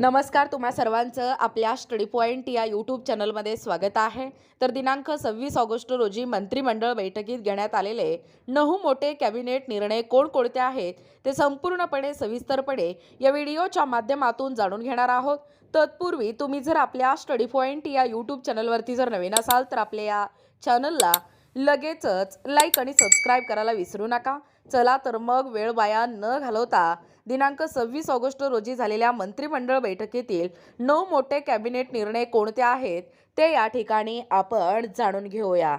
नमस्कार तुम्हा सर्वांचं आपल्या स्टडी पॉईंट या यूट्यूब चॅनलमध्ये स्वागत आहे. तर दिनांक सव्वीस ऑगस्ट रोजी मंत्रिमंडळ बैठकीत घेण्यात आलेले नऊ मोठे कॅबिनेट निर्णय कोणकोणते आहेत ते संपूर्णपणे सविस्तरपणे या व्हिडिओच्या माध्यमातून जाणून घेणार आहोत. तत्पूर्वी तुम्ही जर आपल्या स्टडी पॉईंट या यूट्यूब चॅनलवरती जर नवीन असाल तर आपल्या या चॅनलला लगेचच लाईक आणि सबस्क्राईब करायला विसरू नका. चला तर मग वेळ वाया न घालवता दिनांक सव्वीस ऑगस्ट रोजी झालेल्या मंत्रिमंडळ बैठकीतील नऊ मोठे कॅबिनेट निर्णय कोणते आहेत ते या ठिकाणी आपण जाणून घेऊया.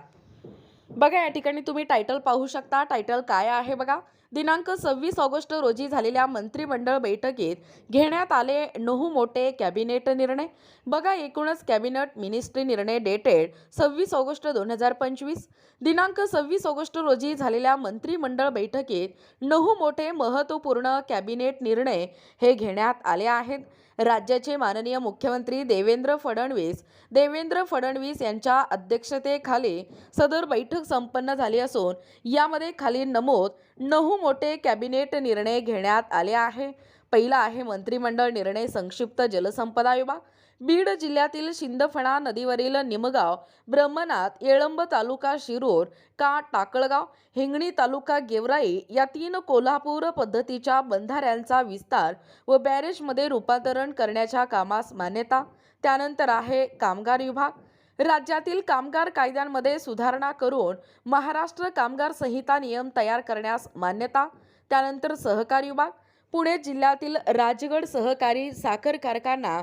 बघा या ठिकाणी तुम्ही टायटल पाहू शकता. टायटल काय आहे बघा? दिनांक सव्वीस ऑगस्ट रोजी झालेल्या मंत्रिमंडळ बैठकीत घेण्यात आले नऊ मोठे कॅबिनेट निर्णय. बघा एकूणच कॅबिनेट मिनिस्ट्री निर्णय डेटेड सव्वीस ऑगस्ट दोन हजार पंचवीस. दिनांक सव्वीस ऑगस्ट रोजी झालेल्या मंत्रिमंडळ बैठकीत नऊ मोठे महत्त्वपूर्ण कॅबिनेट निर्णय हे घेण्यात आले आहेत. राज्याचे माननीय मुख्यमंत्री देवेंद्र फडणवीस. देवेंद्र फडणवीस यांच्या अध्यक्षतेखाली सदर बैठक संपन्न झाली असून यामध्ये खाली नमूद नऊ मोठे कॅबिनेट निर्णय घेण्यात आले आहे. पहिला आहे मंत्रिमंडळ निर्णय संक्षिप्त जलसंपदा विभाग. बीड जिल्ह्यातील शिंदफणा नदीवरील निमगाव ब्रह्मनाथ येळंब तालुका शिरूर का टाकळगाव हिंगणी तालुका गेवराई या तीन कोल्हापूर पद्धतीच्या बंधाऱ्यांचा विस्तार व बॅरेजमध्ये रूपांतरण करण्याच्या कामास मान्यता. त्यानंतर आहे कामगार विभाग. राज्यातील कामगार कायद्यांमध्ये सुधारणा करून महाराष्ट्र कामगार संहिता नियम तयार करण्यास मान्यता. त्यानंतर सहकारी विभाग. पुणे जिल्ह्यातील राजगड सहकारी साखर कारखाना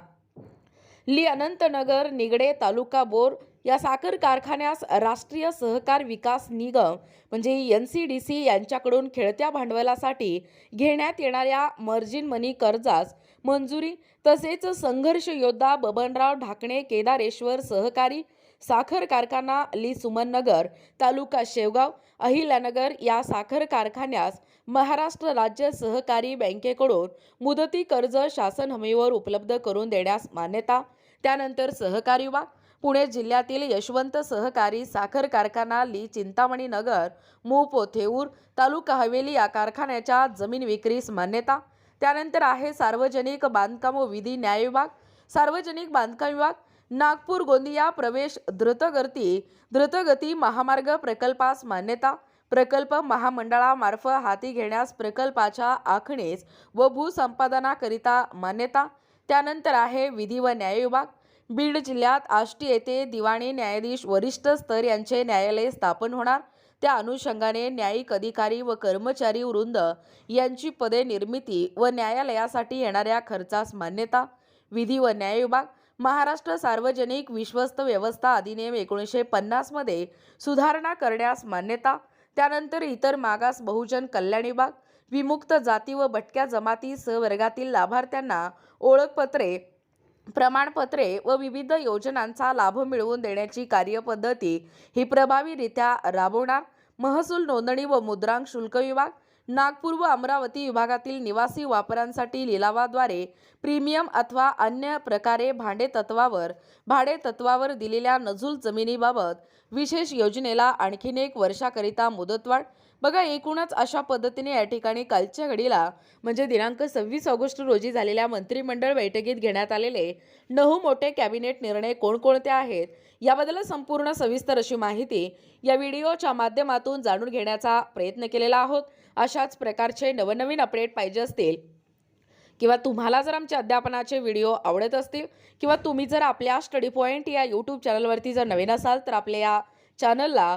ली अनंतनगर निगडे तालुका बोर या साखर कारखान्यास राष्ट्रीय सहकार विकास निगम म्हणजे एन सी डी सी यांच्याकडून खेळत्या भांडवलासाठी घेण्यात येणाऱ्या मर्जिन मनी कर्जास मंजुरी तसेच संघर्ष योद्धा बबनराव ढाकणे केदारेश्वर सहकारी साखर कारखाना ली सुमननगर तालुका शेवगाव अहिल्यानगर या साखर कारखान्यास महाराष्ट्र राज्य सहकारी बँकेकडून मुदती कर्ज शासन हमीवर उपलब्ध करून देण्यास मान्यता. त्यानंतर सहकारी विभाग पुणे जिल्ह्यातील यशवंत सहकारी साखर कारखाना ली चिंतामणी नगर मूळ पोथेऊर तालुका हवेली या कारखान्याच्या जमीन विक्रीस मान्यता. त्यानंतर आहे सार्वजनिक बांधकाम व विधी न्याय विभाग सार्वजनिक बांधकाम विभाग नागपूर गोंदिया प्रवेश द्रुतगती द्रुतगती महामार्ग प्रकल्पास मान्यता प्रकल्प महामंडळामार्फत हाती घेण्यास प्रकल्पाच्या आखणीस व भूसंपादनाकरिता मान्यता त्यानंतर आहे विधी व न्याय विभाग. बीड जिल्ह्यात आष्टी येथे दिवाणी न्यायाधीश वरिष्ठ स्तर यांचे न्यायालय स्थापन होणार. त्या अनुषंगाने न्यायिक अधिकारी व कर्मचारी वृंद यांची पदे निर्मिती व न्यायालयासाठी येणाऱ्या खर्चास मान्यता विधी व न्याय विभाग महाराष्ट्र सार्वजनिक विश्वस्त व्यवस्था अधिनियम एकोणीसशे पन्नासमध्ये सुधारणा करण्यास मान्यता त्यानंतर इतर मागास बहुजन कल्याण विभाग विमुक्त जाती व भटक्या जमाती सहवर्गातील लाभार्थ्यांना ओळखपत्रे प्रमाणपत्रे व विविध योजनांचा लाभ मिळवून देण्याची कार्यपद्धती ही प्रभावीरित्या राबवणार महसूल नोंदणी व मुद्रांक शुल्क विभाग नागपूर व अमरावती विभागातील निवासी वापरांसाठी लिलावाद्वारे प्रीमियम अथवा अन्य प्रकारे भाडे तत्वावर भाडे तत्वावर दिलेल्या नजूल जमिनीबाबत विशेष योजनेला आणखीन एक वर्षाकरिता मुदतवाढ बघा एकूणच अशा पद्धतीने या ठिकाणी कालच्या घडीला म्हणजे दिनांक सव्वीस ऑगस्ट रोजी झालेल्या मंत्रिमंडळ बैठकीत घेण्यात आलेले नऊ मोठे कॅबिनेट निर्णय कोणकोणते आहेत याबद्दल संपूर्ण सविस्तर अशी माहिती या व्हिडिओच्या माध्यमातून जाणून घेण्याचा प्रयत्न केलेला आहोत. अशाच प्रकारचे नवनवीन अपडेट पाहिजे असतील किंवा तुम्हाला जर आमचे अध्यापनाचे व्हिडिओ आवडत असतील किंवा तुम्ही जर आपल्या स्टडी पॉईंट या यूट्यूब चॅनलवरती जर नवीन असाल तर आपल्या या चॅनलला